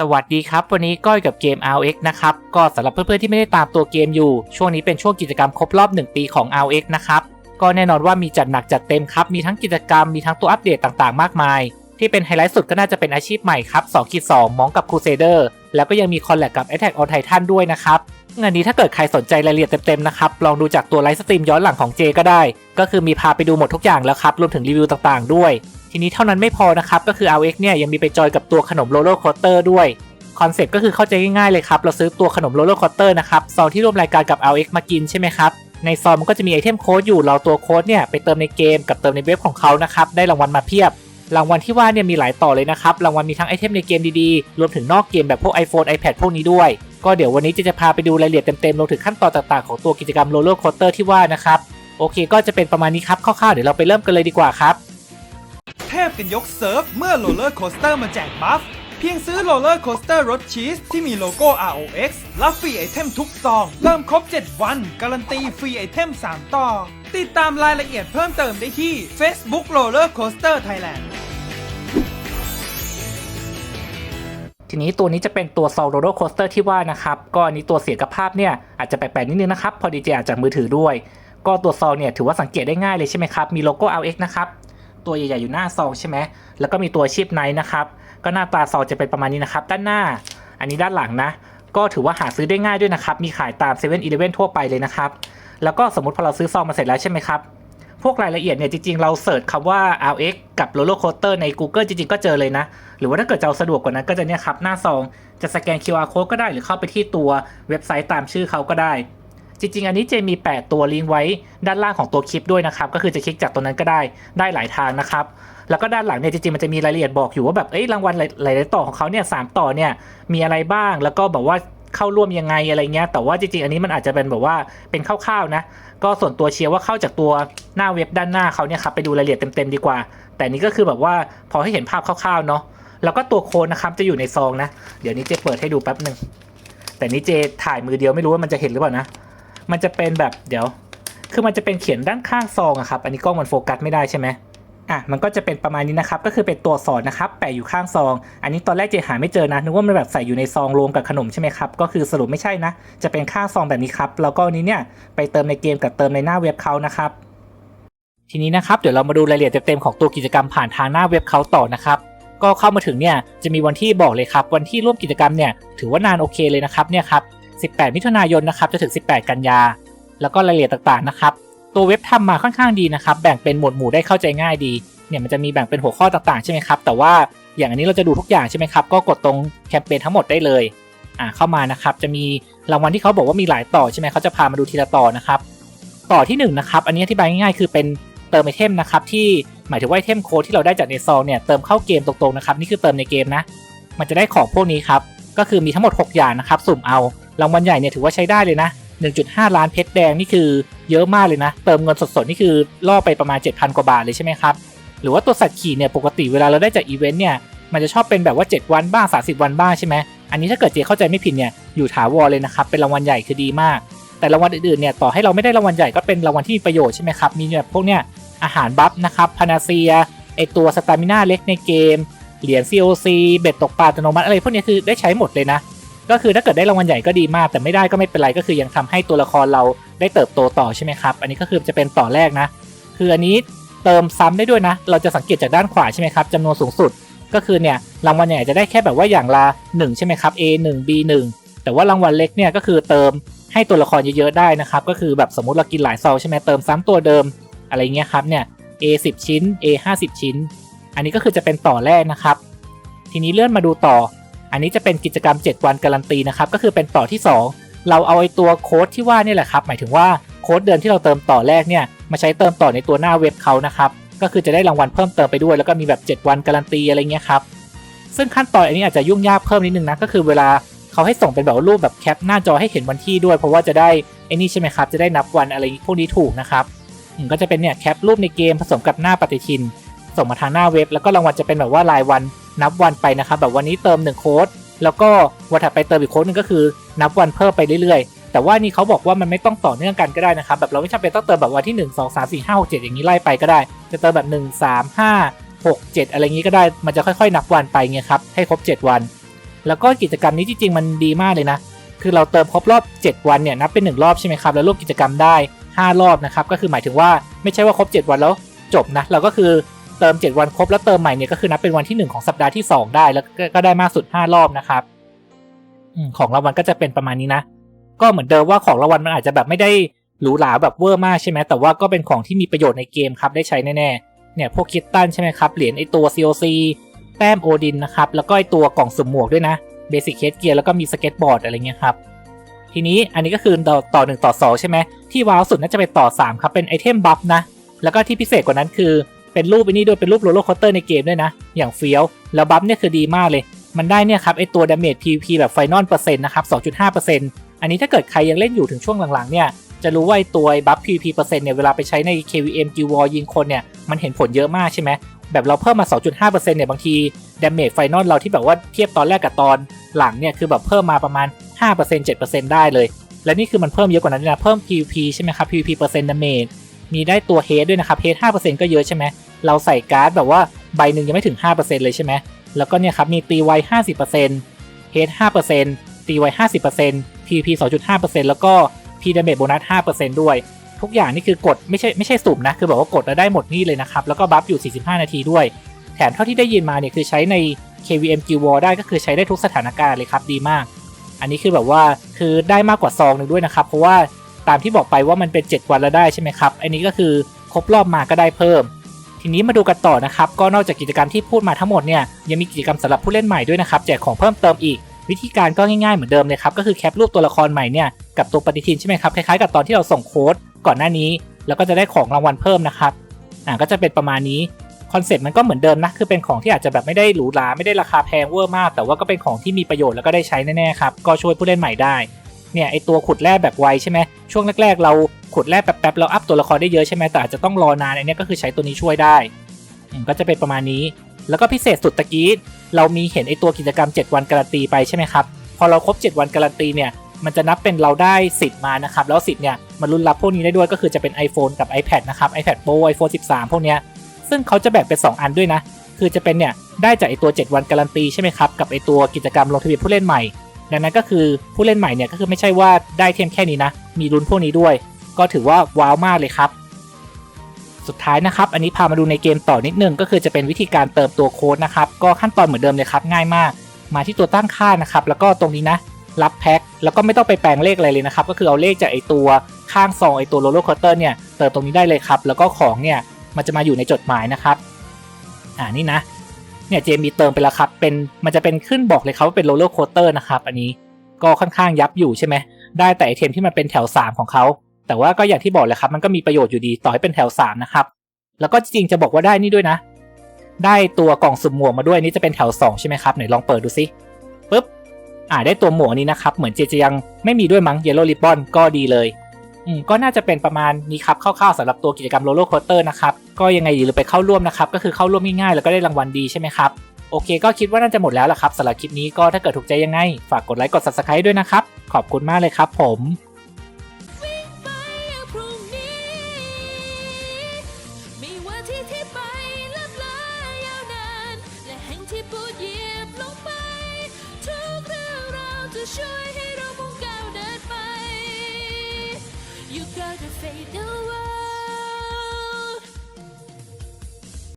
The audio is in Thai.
สวัสดีครับ วันนี้ก้อยกับเกม RX นะครับ ก็สำหรับเพื่อนๆที่ไม่ได้ตามตัวเกมอยู่ ช่วงนี้เป็นช่วงกิจกรรมครบรอบ 1 ปีของ RX นะครับ ก็แน่นอนว่ามีจัดหนักจัดเต็มครับ มีทั้งกิจกรรมมีทั้งตัวอัปเดตต่างๆ มากมาย ที่เป็นไฮไลท์สุดก็น่าจะเป็นอาชีพใหม่ครับ2คิด2มองกับ Crusader แล้วก็ยังมีคอลแลบกับ Attack on Titan ด้วยนะครับงานนี้ถ้าเกิดใครสนใจรายละเอียดเต็มๆนะครับลองดูจากตัวไลฟ์สตรีมย้อนหลังของเจก็ได้ ก็คือมีพาไปดูหมดทุกอย่างแล้วครับรวมถึงรีวิวต่างๆ ด้วย ทีนี้เท่านั้นไม่พอนะครับ ก็คือ RX เนี่ยยังมีไปจอยกับตัวขนมโรลเลอร์คสเตอร์ด้วยคอนเซ็ปต์ก็คือเข้าใจง่ายๆเลยครับ เราซื้อตัวขนมโรลเลอร์คอตเตอร์นะครับซองที่ร่วมรายการกับ LX มากินใช่ไหมครับ ในซองมันก็จะมีไอเทมโค้ดอยู่เราตัวโค้ดเนี่ยไปเติมในเกมกับเติมในเว็บของเขานะครับได้รางวัลมาเพียบรางวัลที่ว่าเนี่ยมีหลายต่อเลยนะครับ รางวัลมีทั้งไอเทมในเกมดีๆ รวมถึงนอกเกมแบบพวก iPhone iPad พวกนี้ด้วย ก็เดี๋ยววันนี้จะจะพาไปดูรายละเอียดเต็มๆรวมถึงขั้นตอนต่างๆของตัวกิจกรรมโรลเลอร์คอเตอร์ที่ว่านะครับ โอเค ก็จะเป็นประมาณนี้ครับคร่าวๆเดี๋ยวเราไปเริ่มกันเลยดีกว่าครับ พกันยกเซิร์ฟเมื่อโรลเลอร์โคสเตอร์มาแจกบัฟ เพียงซื้อโรลเลอร์โคสเตอร์รถชีสที่มีโลโก้ ROX รับฟรีไอเทมทุกซอง เริ่มครบ 7 วัน การันตีฟรีไอเทม 3 ต่อ ติดตามรายละเอียดเพิ่มเติมได้ที่ Facebook Roller Coaster Thailand ทีนี้ตัวนี้จะเป็นตัวซอลโรโรโคสเตอร์ที่ว่านะครับ ก็อันนี้ตัวเสียงกับภาพเนี่ยอาจจะแปลกๆนิดนึงนะครับ พอดีเจอาจจากมือถือด้วย ก็ตัวซองเนี่ยถือว่าสังเกตได้ง่ายเลยใช่ไหมครับ มีโลโก้ LX นะครับ ตัวใหญ่ๆอยู่หน้าซองใช่ไหมแล้วก็มีตัวชิปไนท์นะครับ ก็หน้าตาซองจะเป็นประมาณนี้นะครับ ด้านหน้า อันนี้ด้านหลังนะ ก็ถือว่าหาซื้อได้ง่ายด้วยนะครับ มีขายตาม7 e เ e ่ e อทั่วไปเลยนะครับ แล้วก็สมมติพอเราซื้อซองมาเสร็จแล้วใช่ไหมครับ พวกรายละเอียดเนี่ยจริงๆ เราเสิร์ชคำว่า LX กับ Roller Coaster ใน Google จริงๆ ก็เจอเลยนะ หรือว่าถ้าเกิดจะเอาสะดวกกว่านั้นก็จะเนี่ยครับหน้าซองจะสแกน QR code ก็ได้หรือเข้าไปที่ตัวเว็บไซต์ตามชื่อเขาก็ได้ จริง ๆ อันนี้เจมี 8 ตัวลิงก์ไว้ด้านล่างของตัวคลิปด้วยนะครับ ก็คือจะคลิกจากตรงนั้นก็ได้ได้หลายทางนะครับ แล้วก็ด้านหลังเนี่ยจริงๆมันจะมีรายละเอียดบอกอยู่ว่าแบบเอ้ยรางวัลหลายๆต่อของเขาเนี่ยสามต่อเนี่ยมีอะไรบ้างแล้วก็แบบว่าเข้าร่วมยังไงอะไรเงี้ยแต่ว่าจริงๆอันนี้มันอาจจะเป็นแบบว่าเป็นคร่าวๆนะก็ส่วนตัวเชียร์ว่าเข้าจากตัวหน้าเว็บด้านหน้าเขาเนี่ยครับไปดูรายละเอียดเต็มๆดีกว่า แต่นี่ก็คือแบบว่าพอให้เห็นภาพคร่าวๆเนาะแล้วก็ตัวโค้ดนะครับจะอยู่ในซองนะ เดี๋ยวนี้เจเปิดให้ดูแป๊บหนึ่งแต่นี้เจถ่ายมือเดียวไม่รู้ว่ามันจะเห็นหรือเปล่านะ มันจะเป็นแบบเดี๋ยว คือมันจะเป็นเขียนด้านข้างซองอะครับ อันนี้กล้องมันโฟกัสไม่ได้ใช่ไหมอะมันก็จะเป็นประมาณนี้นะครับ ก็คือเป็นตัวสอนนะครับ แปะอยู่ข้างซอง อันนี้ตอนแรกเจหาไม่เจอนะนึกว่ามันแบบใส่อยู่ในซองรวมกับขนมใช่ไหมครับ ก็คือสรุปไม่ใช่นะ จะเป็นข้างซองแบบนี้ครับ แล้วก็นนี้เนี่ยไปเติมในเกมกับเติมในหน้าเว็บเขานะครับ ทีนี้นะครับ เดี๋ยวเรามาดูรายละเอียดเต็มๆของตัวกิจกรรมผ่านทางหน้าเว็บเขาต่อนะครับก็เข้ามาถึงเนี่ยจะมีวันที่บอกเลยครับ วันที่ร่วมกิจกรรมเนี่ยถือว่านานโอเคเลยนะครับเนี่ยครับ 18 มิถุนายนนะครับจะถึง 18 กันยา แล้วก็รายละเอียดต่างๆนะครับ ตัวเว็บทำมาค่อนข้างดีนะครับ แบ่งเป็นหมวดหมู่ได้เข้าใจง่ายดี เนี่ยมันจะมีแบ่งเป็นหัวข้อต่างๆใช่ไหมครับ แต่ว่าอย่างอันนี้เราจะดูทุกอย่างใช่ไหมครับ ก็กดตรงแคมเปญทั้งหมดได้เลย อ่าเข้ามานะครับ จะมีรางวัลที่เขาบอกว่ามีหลายต่อใช่ไหมเขาจะพามาดูทีละต่อนะครับ ต่อที่1นงนะครับ อันนี้อธิบายง่ายๆ คือเป็นเติมไอเทมนะครับที่หมายถึงว่าไอเทมโค้ดที่เราได้จากในซองเนี่ยเติมเข้าเกมตรงๆนะครับนี่คือเติมในเกมนะ มันจะได้ของพวกนี้ครับก็คือมีทั้งหมด 6 อย่างนะครับ สุ่มเอา รางวัลใหญ่เนี่ยถือว่าใช้ได้เลยนะ 1.5 ล้านเพชรแดงนี่คือเยอะมากเลยนะ เติมเงินสดๆนี่คือล่อไปประมาณ 7,000 กว่าบาทเลยใช่ไหมครับ หรือว่าตัวสัตว์ขี่เนี่ยปกติเวลาเราได้จากอีเวนต์เนี่ยมันจะชอบเป็นแบบว่า 7 วันบ้าง 30 วันบ้างใช่ไหมอันนี้ถ้าเกิดเจเข้าใจไม่ผิดเนี่ยอยู่ถาวรเลยนะครับเป็นรางวัลใหญ่คือดีมาก แต่รางวัลอื่นๆเนี่ยต่อให้เราไม่ได้รางวัลใหญ่ก็เป็นรางวัลที่มีประโยชน์ใช่ไหมครับมีแบบพวกเนี่ยอาหารบัฟนะครับพานาเซียไอตัวสตามิน่าเล็กในเกมเหรียญ COC เบ็ดตกปลาอัตโนมัติอะไรพวกนี้คือได้ใช้หมดเลยนะ ก็คือถ้าเกิดได้รางวัลใหญ่ก็ดีมาก แต่ไม่ได้ก็ไม่เป็นไรก็คือยังทำให้ตัวละครเราได้เติบโตต่อใช่ไหมครับ อันนี้ก็คือจะเป็นต่อแรกนะ คืออันนี้เติมซ้ำได้ด้วยนะ เราจะสังเกตจากด้านขวาใช่ไหมครับจำนวนสูงสุด ก็คือเนี่ยรางวัลใหญ่จะได้แค่แบบว่าอย่างละ1ใช่ไหมครับ A 1 B 1แต่ว่ารางวัลเล็กเนี่ยก็คือเติมให้ตัวละครเยอะๆได้นะครับ ก็คือแบบสมมติเรากินหลายซองใช่ไหมเติมซ้ำตัวเดิมอะไรเงี้ยครับเนี่ย A 10 ชิ้น A 50 ชิ้น อันนี้ก็คือจะเป็นต่อแรกนะครับ ทีนี้เลื่อนมาดูต่อ อันนี้จะเป็นกิจกรรม 7 วันการันตีนะครับก็คือเป็นต่อที่ 2 เราเอาไอตัวโค้ดที่ว่านี่แหละครับหมายถึงว่าโค้ดเดิมที่เราเติมต่อแรกเนี่ยมาใช้เติมต่อในตัวหน้าเว็บเขานะครับก็คือจะได้รางวัลเพิ่มเติมไปด้วยแล้วก็มีแบบ 7 วันการันตีอะไรเงี้ยครับซึ่งขั้นตอนอันนี้อาจจะยุ่งยากเพิ่มนิดนึงนะก็คือเวลาเขาให้ส่งเป็นแบบรูปแบบแคปหน้าจอให้เห็นวันที่ด้วย เพราะว่าจะได้ไอ้นี่ใช่ไหมครับจะได้นับวันอะไรพวกนี้ถูกนะครับก็จะเป็นเนี่ยแคปรูปในเกมผสมกับหน้าปฏิทิน ส่งมาทางหน้าเว็บ แล้วก็รางวัลจะเป็นแบบว่ารายวัน นับวันไปนะครับแบบวันนี้เติม1โค้ดแล้วก็วันถัดไปเติมอีกโค้ดหนึงก็คือ นับวันเพิ่มไปเรื่อยๆ แต่ว่านี่เขาบอกว่ามันไม่ต้องต่อเนื่องกันก็ได้นะครับแบบเราไม่จำเป็นต้องเติมแบบวันที่ 1 2 3 4 5 6 7 อย่างนี้ไล่ไปก็ได้ จะเติมแบบ 1 3 5 6 7 อะไรอย่างนี้ก็ได้มันจะค่อยๆ นับวันไปเงี้ยครับให้ครบ 7 วัน แล้วก็กิจกรรมนี้จริงๆมันดีมากเลยนะ คือเราเติมครบรอบ 7 วันเนี่ยนับเป็น 1 รอบใช่ไหมครับแล้วรวมกิจกรรมได้ 5 รอบนะครับก็คือหมายถึงว่าไม่ใช่ว่าครบ 7 วันแล้วจบนะเราก็คือ เติม 7 วันครบแล้วเติมใหม่เนี่ยก็คือนับเป็นวันที่ 1 ของสัปดาห์ที่ 2 ได้แล้วก็ได้มากสุด 5 รอบนะครับของรางวัลก็จะเป็นประมาณนี้นะ ก็เหมือนเดิมว่าของรางวัลมันอาจจะแบบไม่ได้หรูหราแบบเวอร์มากใช่ไหมแต่ว่าก็เป็นของที่มีประโยชน์ในเกมครับได้ใช้แน่ๆเนี่ยพวกคิตตันใช่ไหมครับเหรียญไอตัว COC แต้มโอดินนะครับแล้วก็ไอตัวกล่องสุ่มหมวกด้วยนะเบสิ c เคสเกียร์แล้วก็มีสเก็ตบอร์ดอะไรเงี้ยครับทีนี้อันนี้ก็คือต่อต่อ1ต่อ 2 ใช่ไหมที่ว้าวสุดน่าจะเป็นต่อ 3 ครับเป็นไอเทมบัฟนะแล้วก็ที่พิเศษกว่านั้นคือ เป็นรูปไอ้นี่ด้วยเป็นรูปโรลเลอร์คอสเตอร์ในเกมด้วยนะ อย่างเฟี้ยว แล้วบัฟเนี่ยคือดีมากเลย มันได้เนี่ยครับไอตัวดาเมจ PVP แบบไฟนอลเปอร์เซ็นต์นะครับ 2.5%อันนี้ถ้าเกิดใครยังเล่นอยู่ถึงช่วงหลังๆเนี่ยจะรู้ว่าไอตัวบัฟ PVP เปอร์เซ็นต์เนี่ยเวลาไปใช้ใน KVM Guild War ยิงคนเนี่ยมันเห็นผลเยอะมากใช่ไหมแบบเราเพิ่มมา 2.5%เนี่ยบางทีดาเมจไฟนอลเราที่แบบว่าเทียบตอนแรกกับตอนหลังเนี่ยคือแบบเพิ่มมาประมาณ 5% 7%ได้เลย และนี่คือมันเพิ่มเยอะกว่านั้นนะเพิ่ม PVP ใช่ไหมครับ PVP เปอร์เซ็นต์ดาเมจมีได้ตัวเฮดด้วยนะครับเฮด5%ก็เยอะใช่ไหม เราใส่การ์ดแบบว่าใบหนึ่งยังไม่ถึง 5%เลยใช่ไหมแล้วก็เนี่ยครับมีตีไว50%เฮด5%ตีไว50% PP 2.5%แล้วก็ P damage โบนัส5%ด้วย ทุกอย่างนี่คือกดไม่ใช่ไม่ใช่สุ่มนะ คือแบบว่ากดแล้วได้หมดนี่เลยนะครับ แล้วก็บัฟอยู่ 45 นาทีด้วย แถมเท่าที่ได้ยินมาเนี่ยคือใช้ใน KVM Guild War ได้ก็คือใช้ได้ทุกสถานการณ์เลยครับดีมาก อันนี้คือแบบว่าคือได้มากกว่าซองหนึ่งด้วยนะครับ เพราะว่าตามที่บอกไปว่ามันเป็น 7 วันแล้วได้ใช่ไหมครับ อันนี้ก็คือครบรอบมาก็ได้เพิ่ม ทีนี้มาดูกันต่อนะครับก็นอกจากกิจกรรมที่พูดมาทั้งหมดเนี่ยยังมีกิจกรรมสำหรับผู้เล่นใหม่ด้วยนะครับแจกของเพิ่มเติมอีก วิธีการก็ง่ายๆเหมือนเดิมเลยครับก็คือแคปรูปตัวละครใหม่เนี่ยกับตัวปฏิทินใช่ไหมครับคล้ายๆกับตอนที่เราส่งโค้ดก่อนหน้านี้ แล้วก็จะได้ของรางวัลเพิ่มนะครับอ่าก็จะเป็นประมาณนี้คอนเซ็ปต์มันก็เหมือนเดิมนะคือเป็นของที่อาจจะแบบไม่ได้หรูหราไม่ได้ราคาแพงเวอร์มาก แต่ว่าก็เป็นของที่มีประโยชน์แล้วก็ได้ใช้แน่ๆครับก็ช่วยผู้เล่นใหม่ได้เนี่ยไอตัวขุดแร่แบบไวใช่ไหมช่วงแรกๆเรา ขุดแร่แป๊บๆเราอัพตัวละครได้เยอะใช่ไหมแต่อาจจะต้องรอนานอันนี้ก็คือใช้ตัวนี้ช่วยได้ก็จะเป็นประมาณนี้ แล้วก็พิเศษสุดตะกี้เรามีเห็นไอตัวกิจกรรม 7 วันการันตีไปใช่ไหมครับพอเราครบ 7 วันการันตีเนี่ยมันจะนับเป็นเราได้สิทธิ์มานะครับแล้วสิทธิ์เนี่ยมันรุนรับพวกนี้ได้ด้วยก็คือจะเป็น iPhone กับ iPad นะครับ iPad Pro iPhone 13 พวกเนี้ยซึ่งเขาจะแบ่งเป็น 2 อันด้วยนะ คือจะเป็นเนี่ยได้จากไอตัว 7 วันการันตีใช่ไหมครับกับไอตัวกิจกรรมลงทะเบียนผู้เล่นใหม่ดังนั้นก็คือผู้เล่นใหม่เนี่ยก็คือไม่ใช่ว่าได้เทียมแค่นี้นะ มีลุ้นพวกนี้ด้วย ก็ถือว่าว้าวมากเลยครับ สุดท้ายนะครับ อันนี้พามาดูในเกมต่อนิดนึง ก็คือจะเป็นวิธีการเติมตัวโค้ดนะครับ ก็ขั้นตอนเหมือนเดิมเลยครับ ง่ายมาก มาที่ตัวตั้งค่านะครับ แล้วก็ตรงนี้นะ รับแพ็ค แล้วก็ไม่ต้องไปแปลงเลขอะไรเลยนะครับ ก็คือเอาเลขจากไอตัวข้างซองไอตัวโรลเลอร์คอเตอร์เนี่ย เติมตรงนี้ได้เลยครับ แล้วก็ของเนี่ย มันจะมาอยู่ในจดหมายนะครับ อ่า นี่นะ เนี่ยเจมีเติมไปแล้วครับ เป็น มันจะเป็นขึ้นบอกเลยครับว่าเป็นโรลเลอร์โคเตอร์นะครับ อันนี้ ก็ค่อนข้างยับอยู่ใช่ไหมได้แต่ไอเทมที่มันเป็นแถว 3 ของเขา แต่ว่าก็อย่างที่บอกเลยครับ มันก็มีประโยชน์อยู่ดีต่อให้เป็นแถว3นะครับ แล้วก็จริงจะบอกว่าได้นี่ด้วยนะ ได้ตัวกล่องสุ่มหมวกมาด้วยนี่จะเป็นแถว2ใช่ไหมครับไหนลองเปิดดูซิปึ๊บอ่าได้ตัวหมวกนี้นะครับ เหมือนเจจะยังไม่มีด้วยมั้ง Yellow Ribbon ก็ดีเลยอืมก็น่าจะเป็นประมาณนี้ครับคร่าวๆสำหรับตัวกิจกรรมโรลเลโคเตอร์นะครับก็ยังไงอย่าลืมไปเข้าร่วมนะครับก็คือเข้าร่วมง่ายๆแล้วก็ได้รางวัลดีใช่ไหมครับโอเคก็คิดว่าน่าจะหมดแล้วล่ะครับสำหรับคลิปนี้ก็ถ้าเกิดถูกใจยังไง ฝากกดไลค์กด subscribe ด้วยนะครับ ขอบคุณมากเลยครับผม T T 白。